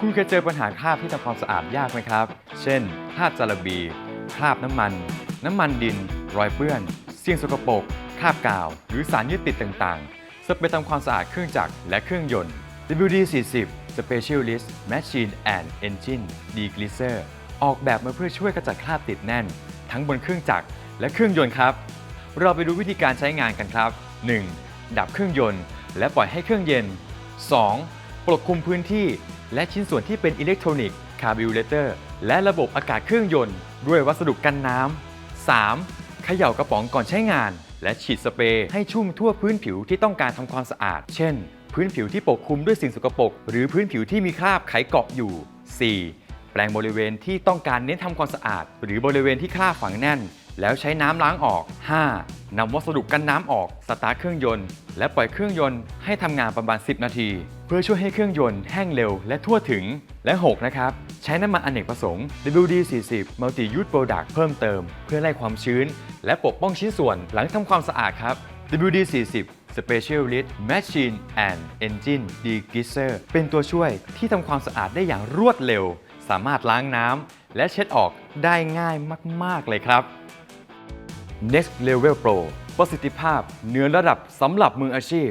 คุณเคยเจอปัญหาคราบที่ทำความสะอาดยากไหมครับ เช่น คราบจาระบี คราบน้ำมัน น้ำมันดิน รอยเปื้อน เสี้ยงสกปรก คราบกาว หรือสารยึดติดต่างๆจะไปทำความสะอาดเครื่องจักรและเครื่องยนต์ WD-40 Specialist Machine and Engine Degreaser ออกแบบมาเพื่อช่วยกระจัดคราบติดแน่น ทั้งบนเครื่องจักรและเครื่องยนต์ครับ เราไปดูวิธีการใช้งานกันครับ 1. ดับเครื่องยนต์ และปล่อยให้เครื่องเย็น 2. ปกคลุมพื้นที่ และชิ้นส่วนที่เป็นอิเล็กทรอนิกส์คาร์บิวเลเตอร์และระบบอากาศเครื่องยนต์ ด้วยวัสดุกันน้ำ 3. เขย่ากระป๋องก่อนใช้งาน และฉีดสเปรย์ให้ชุ่มทั่วพื้นผิวที่ต้องการทำความสะอาด เช่น พื้นผิวที่ปกคลุมด้วยสิ่งสกปรกหรือพื้นผิวที่มีคราบไขเกาะอยู่ 4. แปรงบริเวณที่ต้องการเน้นทำความสะอาด หรือบริเวณที่คราบฝังแน่น แล้วใช้น้ำล้างออก 5. นำวัสดุกันน้ำออก สตาร์ทเครื่องยนต์ และปล่อยเครื่องยนต์ให้ทำงานประมาณ 10 นาที เพื่อช่วยให้เครื่องยนต์แห้งเร็วและทั่วถึง และ 6 นะครับ ใช้น้ำมันอเนกประสงค์ WD-40 Multi Use Product เพิ่มเติม เพื่อไล่ความชื้น และปกป้องชิ้นส่วนหลังทำความสะอาดครับ WD-40 Specialist Machine and Engine Degreaser เป็นตัวช่วยที่ทำความสะอาดได้อย่างรวดเร็ว สามารถล้างน้ำและเช็ดออกได้ง่ายมาก ๆ เลยครับ Next Level Pro ประสิทธิภาพเหนือระดับสำหรับมืออาชีพ